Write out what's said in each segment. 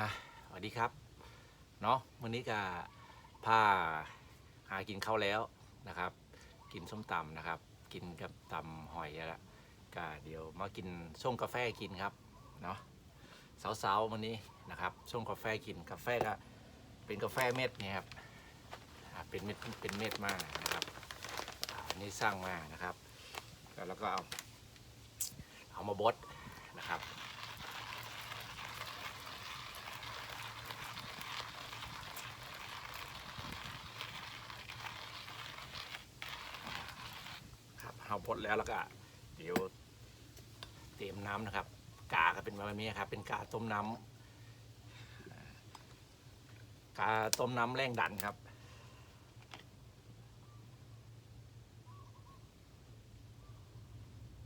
อะสวัสดีครับ เนาะวันนี้ก็พาหากินข้าวแล้วนะครับ กินส้มตำนะครับ กินกับตำหอยแล้วล่ะก็เดี๋ยวมากินช่งกาแฟกินครับ เนาะสาวๆวันนี้นะครับช่งกาแฟกินกาแฟก็เป็นกาแฟเม็ดนี่ครับเป็นเม็ดเป็นเม็ดมากนะครับอันนี้สร้างมานะครับ แล้วก็เอาเอามาบดนะครับ ครับเอาบดแล้วแล้วก็เดี๋ยวเตรียมน้ำนะครับ กาก็เป็นแบบนี้ครับ เป็นกาต้มน้ำกาต้มน้ำแรงดันครับ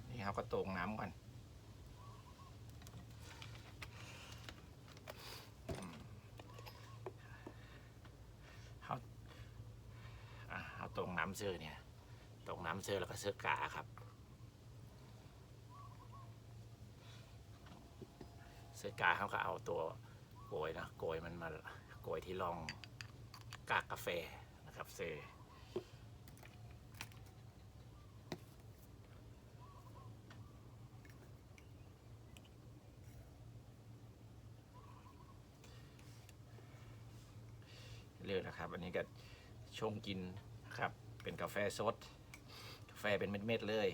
นี่ครับก็ตรงน้ำก่อนเอาตรงน้ำเสื้อเนี่ย น้ำเสื้อแล้วก็เสื้อกาครับ เสื้อกาเขาก็เอาตัวโกยนะโกยมันมาโกยที่รองกากกาแฟนะครับเซเลือกนะครับ อันนี้ก็ชงกินนะครับ เป็นกาแฟสด แฟเป็นเม็ดๆเลย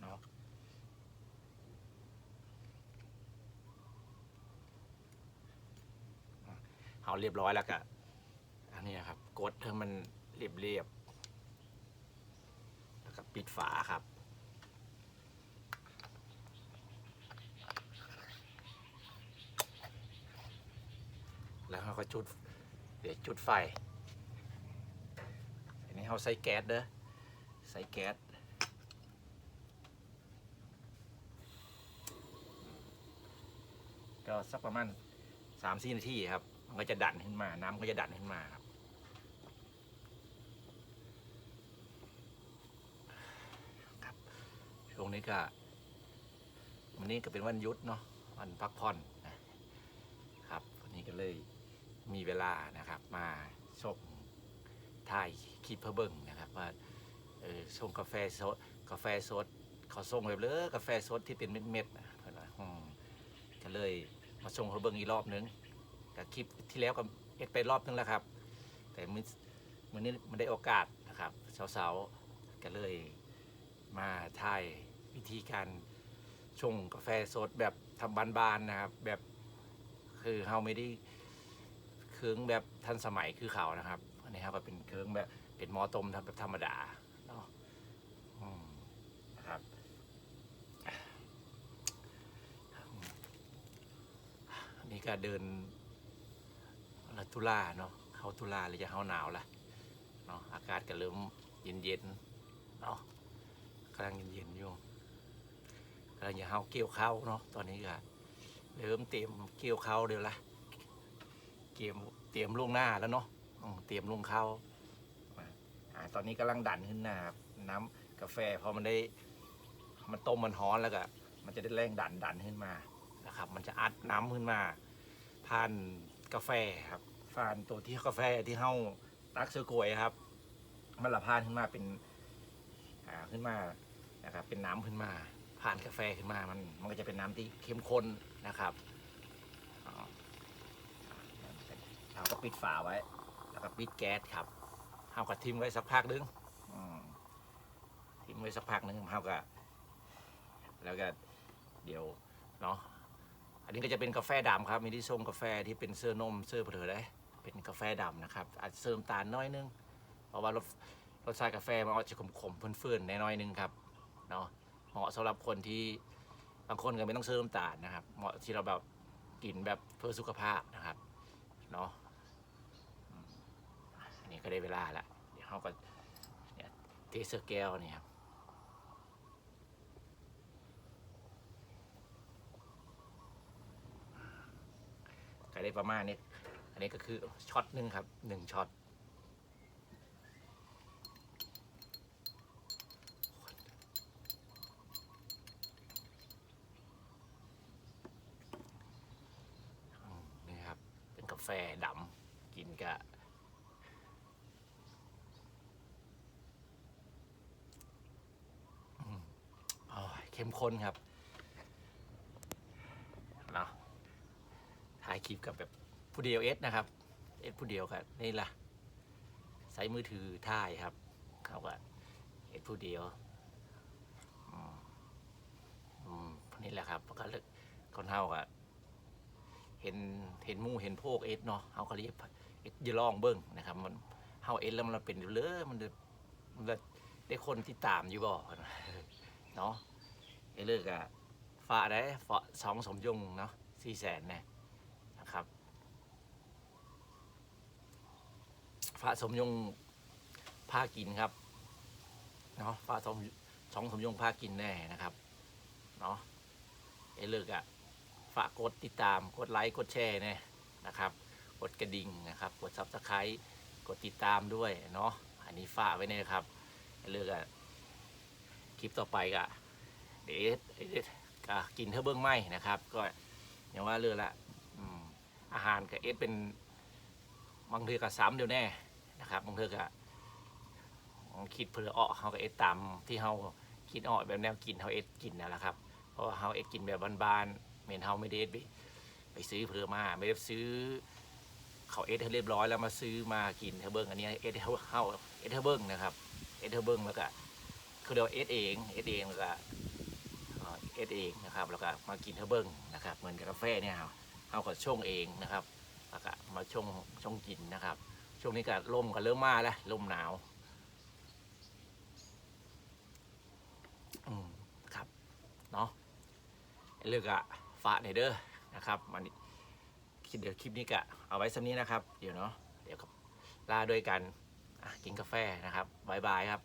เนาะอะเอาเรียบร้อยแล้วก็อันนี้ครับ กดให้มันเรียบๆแล้วก็ปิดฝาครับ แล้ว เราก็จุด เดี๋ยวจุดไฟ อันนี้เราใส่แก๊สเด้อ ใส่แก๊สก็สักประมาณสามสี่นาทีครับ มันก็จะดันขึ้นมา น้ำก็จะดันขึ้นมาครับครับช่วงนี้ก็วันนี้ก็เป็นวันยุดเนาะวันพักผ่อนนะครับวันนี้ก็เลย มีเวลานะครับมาชมถ่ายคลิปเพื่อเบิ่งนะครับว่าเออชงกาแฟสดกาแฟสดเขาส่งแบบเลยกาแฟสดที่เป็นเม็ดๆนะเพิ่นว่าอืมก็เลยมาชงเพื่อเบิ่งอีกรอบนึงแต่คลิปที่แล้วก็เอ็ดไปรอบนึงแล้วครับ แต่มือมือนี้มันได้โอกาสนะครับเสาๆก็เลยมาถ่ายวิธีการชงกาแฟสดแบบทำบานๆนะครับแบบคือเฮาไม่ได้ ครื่องแบบทันสมัยคือเขานะครับอันนี้ครับก็เป็นเครื่องแบบเป็นมอตมทำแบบธรรมดาเนาะนะครับอันนี้ก็เดินละตุลาเนาะเข้าตุลาเลยจะเข้าหนาวละเนาะอากาศก็เริ่มเย็นเย็นๆเนาะกำลังเย็นเย็นๆอยู่กำลังจะเข้าเกี่ยวข้าวเนาะตอนนี้ก็เริ่มเตรียมเกี่ยวข้าวเดี๋ยวละ เตรียมเตรียมล่วงหน้าแล้วเนาะอืมเตรียมลงเข้าอ่าตอนนี้กำลังดันขึ้นหน้าครับน้ำกาแฟพอมันได้ มันต้มมันฮ้อนแล้วก็มันจะได้แรงดันดันขึ้นมานะครับ มันจะอัดน้ำขึ้นมาผ่านกาแฟครับผ่านตัวที่กาแฟที่เฮาตักเสือกล้วยครับ มันละผ่านขึ้นมาเป็นอ่าขึ้นมานะครับเป็นน้ำขึ้นมา ผ่านกาแฟขึ้นมามันมันก็จะเป็นน้ำที่เข้มข้นนะครับอ๋อ เราก็ ปิดฝาไว้ แล้วก็ปิดแก๊สครับเฮาก็ทิ้งไว้สักพักนึงอืมทิ้งไว้สักพักนึงเฮาก็แล้วก็เดี๋ยวเนาะอันนี้ก็จะเป็นกาแฟดำครับ มีที่ส้มกาแฟที่เป็นเสื้อนมเสื้อเผลอได้ เป็นกาแฟดำนะครับ อาจจะเสริมตาลน้อยนึง เพราะว่ารสรสชาติกาแฟมันอาจจะขมๆเฟื่อนๆน้อยๆนึงครับ เนาะเหมาะสำหรับคนที่บางคนก็ไม่ต้องเสริมน้ำตาลนะครับ เหมาะที่เราแบบกินแบบเพื่อสุขภาพนะครับ เนาะอัี่ก็ได้เวลาละเดี๋ยวเขาก็เนี่ยเทสเกลเนี่ยครับก็ได้ประมาณนี้ อันนี้ก็คือช็อตหนึ่งครับหนึ่งช็อตนี่ครับ เป็นกาแฟดำกินกับ เข้มข้นครับเนาะถ่ายคลิปกับแบบผู้เดียวเอสนะครับเอสผู้เดียวครับนี่ล่ะใช้มือถือถ่ายครับเขาก็เอสผู้เดียวอืมอืมนี่แหละครับก็เลยคนเฮาก็เห็นเห็นมู่เห็นโพกเอสเนาะเฮาก็เรียกเอสอย่ลองเบิ้งนะครับ มันเฮาเอสแล้วมันเป็นอยู่เลยมันจะมันจะได้คนที่ตามอยู่บ่เนาะ ไอ้เลิกอะฝาได้ฝาสองสมยงเนาะสี่แสนเนี่ยนะครับฝาสมยงพากินครับเนาะฝาสองสองสมยงพากินแน่นะครับเนาะไอ้เลิกอะฝากกดติดตามกดไลค์กดแชร์เนี่ยนะครับ กดกระดิ่งนะครับ กดซับสไครต์กดติดตามด้วยเนาะอันนี้ฝากไว้เนี่ยนะครับไอ้เลิกอะคลิปต่อไปกะ เดี๋ยวเดี๋ยวก็กินเทอเบิ้งไหมนะครับ ก็อย่างว่าเรือละอืมอาหารกับเอสเป็นบางเทือกับซ้ำเดียวแน่นะครับบางเทือกับคิดเพื่ออ้อเขากับเอสตามที่เขาคิดอ้อแบบแนวกินเขาเอสกินนั่นแหละครับเพราะว่าเขาเอสกินแบบบานๆเมนเขาไม่ได้เอสไปไปซื้อเพื่อมาไม่ได้ซื้อเขาเอสให้เรียบร้อยแล้วมาซื้อมากินเทอเบิ้งอันนี้เอสเขาเขาเอสเทอเบิ้งนะครับเอสเทอเบิ้งแล้วก็คือเดียวเอสเองเอสเองแล้วก็ เอสเองนะครับแล้วก็มากินเทเบิ้งนะครับเหมือนกับกาแฟเนี่ยครับเอาก็ชงเองนะครับแล้วก็มาชงชงกินนะครับ ช่วงนี้ก็ลมก็เริ่มมาแล้วลมหนาวอืมครับเนาะเลือกอะฝากในเด้อนะครับมันคิดเดี๋ยวคลิปนี้ก็เอาไว้สักนี้นะครับ เดี๋ยวเนาะเดี๋ยวกับลาด้วยกันกินกาแฟนะครับบายบายครับ